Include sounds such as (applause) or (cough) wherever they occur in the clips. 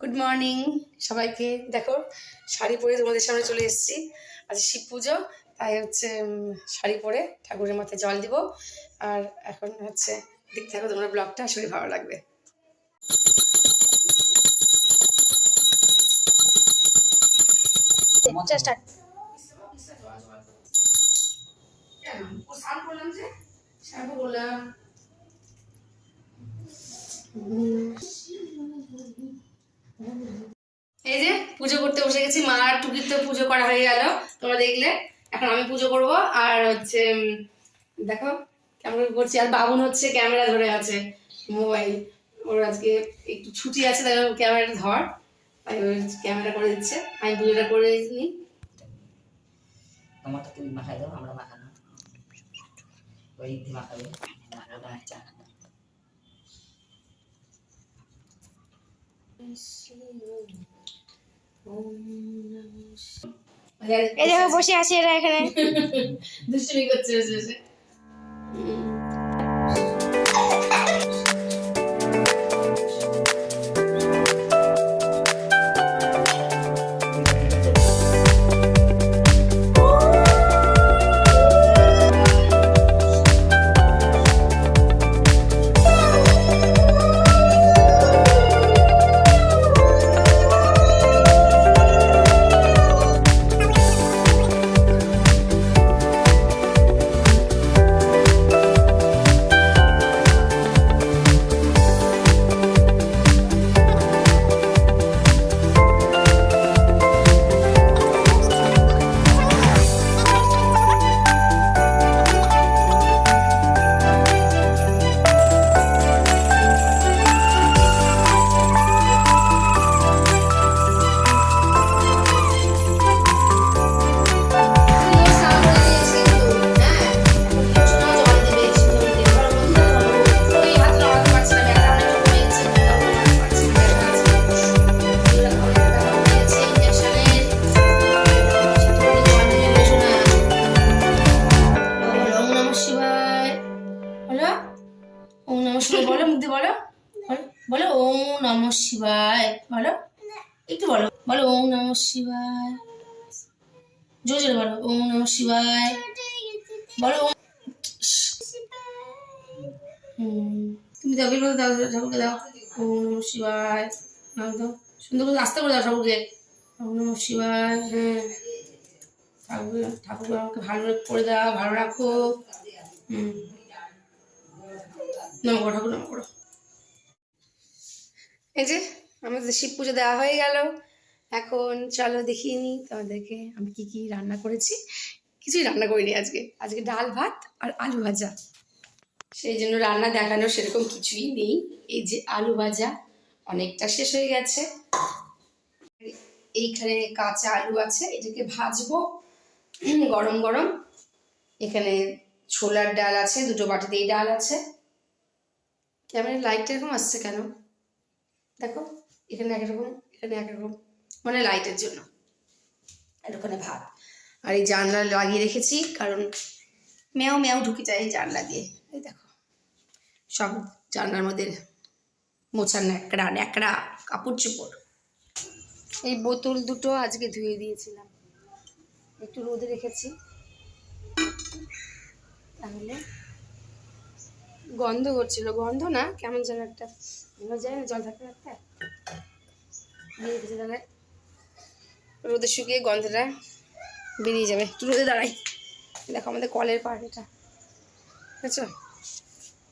Good morning সবাইকে দেখো শাড়ি পরে তোমাদের সামনে চলে এসেছি। আজ শিব পুজো তাই হচ্ছে শাড়ি পরে ঠাকুরের মাথায় জল দিব। আর এখন হচ্ছে দেখতে থাকো তোমরা ব্লগটা আসলে ভালো লাগবে। স্টার্ট এই যে পুজো করতে বসে গেছি মা আর টুকির তো পুজো করা হয়ে গেল। তোমরা দেখলে এখন আমি পুজো করব। আর হচ্ছে দেখো কেমন করছি। আর বাবুন হচ্ছে ক্যামেরা ধরে আছে মোবাইল। ওর আজকে একটু ছুটি আছে তাই ক্যামেরাটা ধর। তাই ক্যামেরা করে দিচ্ছে। আমি পুজোটা করে নিই তোমারটা তুমি মাখাই দাও আমরা মাখানো। ওই দিদি মাখাবে। আমরা বানাচ্ছি আনন্দ এই দেখো বসে আছি এরা এখানে। (laughs) দুষ্টুমি করছে বসে বসে। বলো- ওম নম শিবায়। বলো? একটু বলো। বলো ওম নম শিবায়। জোরে জোরে বলো ওম নম শিবায়। বলো ওম তুমি দাও বিল দাও, ঠাকুরকে দাও। ওম নম শিবায়। নাম দাও। সুন্দর করে আস্তে করে দাও ঠাকুরকে। ওম নম শিবায় হ্যাঁ। ঠাকুর ঠাকুর আমাকে ভালো করে দাও ভালো রাখো। হুম। নম করো ঠাকুর নম করো এই যে, আমাদের শিব পুজো দেওয়া হয়ে গেল। এখন চলো দেখিয়ে নিই তোমাদেরকে আমি কি কি রান্না করেছি। কিছুই রান্না করিনি আজকে। আজকে ডাল ভাত আর আলু ভাজা। সেই জন্য রান্না দেখানোর সেরকম কিছুই নেই। এই যে আলু ভাজা, অনেকটা শেষ হয়ে গেছে। এইখানে কাঁচা আলু আছে, এটাকে ভাজবো। গরম গরম। এখানে ছোলার ডাল আছে, দুটো বাটিতেই ডাল আছে। ক্যামেরার লাইটটা এরকম আসছে কেন? দেখো, এখানে একরকম এখানে একরকম মানে লাইটের জন্য। আর ওখানে ভাত। আর এই জানলা লাগিয়ে রেখেছি, কারণ মেয়াও মেয়াও ঢুকে যায় এই জানলা দিয়ে। এই দেখো, সব জানলার মধ্যে মোছার ন্যাকড়া ন্যাকড়া, কাপড় চোপড়। এই বোতল দুটো আজকে ধুয়ে দিয়েছিলাম। একটু রোদে রেখেছি। তাহলে গন্ধ করছিল। গন্ধ না, কেমন যেন একটা যাই না, জল রেখেছি তাহলে রোদে শুকিয়ে গন্ধটা বেরিয়ে যাবে। একটু রোদে দাঁড়াই। দেখো আমাদের কলের পাড় এটা বুঝেছ?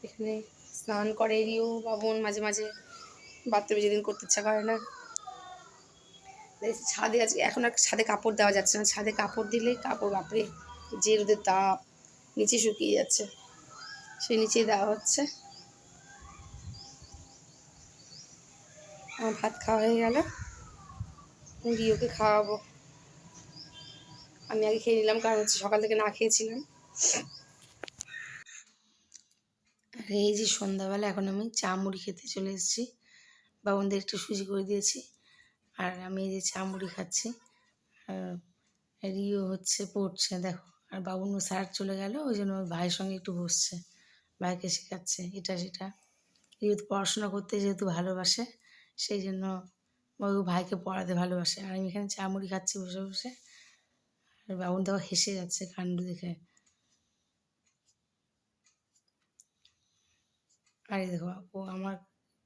এখানে স্নান করে রিও বাবন, মাঝে মাঝে বাথরুমে যেদিন করতে ইচ্ছা করে না। ছাদে আজকে এখন আর ছাদে কাপড় দেওয়া যাচ্ছে না। ছাদে কাপড় দিলে কাপড় বাপরে, যে রোদের তাপ, নিচে শুকিয়ে যাচ্ছে। সেই নিচেই দেওয়া হচ্ছে। আমার ভাত খাওয়া হয়ে গেল। রিওকে খাওয়াবো। আমি আগে খেয়ে নিলাম, কারণ হচ্ছে সকাল থেকে না খেয়েছিলাম। আর এই যে সন্ধ্যাবেলা এখন আমি চা মুড়ি খেতে চলে এসেছি। বাবনদের একটু সুজি করে দিয়েছি। আর আমি এই যে চা মুড়ি খাচ্ছি। রিও হচ্ছে পড়ছে, দেখো। আর বাবুন স্যার চলে গেল, ওই জন্য ওর ভাইয়ের সঙ্গে একটু বসছে। ভাইকে শেখাচ্ছে এটা সেটা। যেহেতু পড়াশোনা করতে যেহেতু ভালোবাসে, সেই জন্য ওই ভাইকে পড়াতে ভালোবাসে। আর আমি এখানে চা মুড়ি খাচ্ছি বসে বসে। আর বাবুন দেখো হেসে যাচ্ছে কাণ্ড দেখে। আর দেখো ও আমার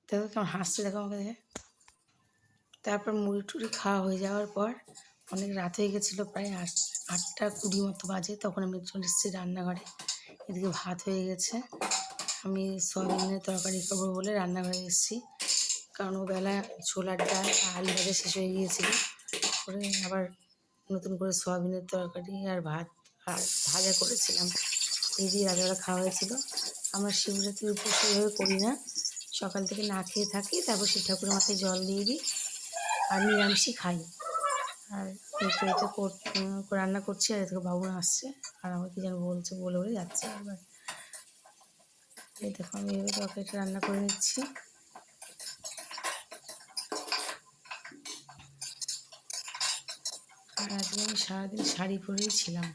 দেখো কেমন হাসছে, দেখো আমাকে দেখে। তারপর মুড়ি টুড়ি খাওয়া হয়ে যাওয়ার পর অনেক রাত হয়ে গেছিল, প্রায় আট, আটটা কুড়ি মতো বাজে, তখন আমি চলে এসেছি রান্নাঘরে। এদিকে ভাত হয়ে গেছে। আমি সয়াবিনের তরকারি খাব বলে রান্না রান্নাঘরে এসেছি। কারণ ও বেলা ছোলার ডাল আলু ভাজা শেষ হয়ে গিয়েছিল। করে আবার নতুন করে সয়াবিনের তরকারি আর ভাত ভাজা করেছিলাম। এই দিয়ে রাজারা খাওয়া হয়েছিল। আমরা শিবরাত্রির উপর সেভাবে করি না। সকাল থেকে না খেয়ে থাকি, তারপর শিব ঠাকুরের মাথায় জল দিয়ে দিই। আর নিরামিষই খাই। আর এটা কর- রান্না করছি আর এদিকে বাবু আসছে। আর আমাকে যেন বলছে বলে বলে যাচ্ছে এবার এই দেখো, আমি এবার তরকারিটা রান্না করে নিচ্ছি। আর আজকে আমি সারাদিন শাড়ি পরেই ছিলাম।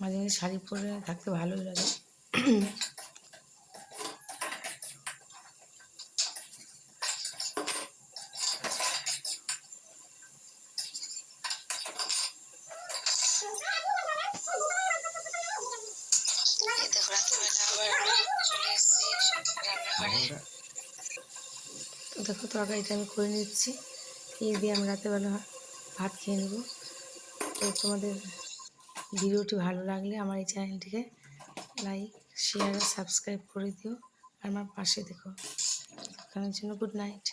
মাঝে মাঝে শাড়ি পরে থাকতে ভালোই লাগে। তো দেখো তরকারিটা আমি করে নিচ্ছি। এই দিয়ে আমি রাতেরবেলা ভাত খেয়ে নেব। তো তোমাদের ভিডিওটি ভালো লাগলে আমার এই চ্যানেলটিকে লাইক, শেয়ার আর সাবস্ক্রাইব করে দিও। আর আমার পাশে দেখো। এখানের জন্য গুড নাইট।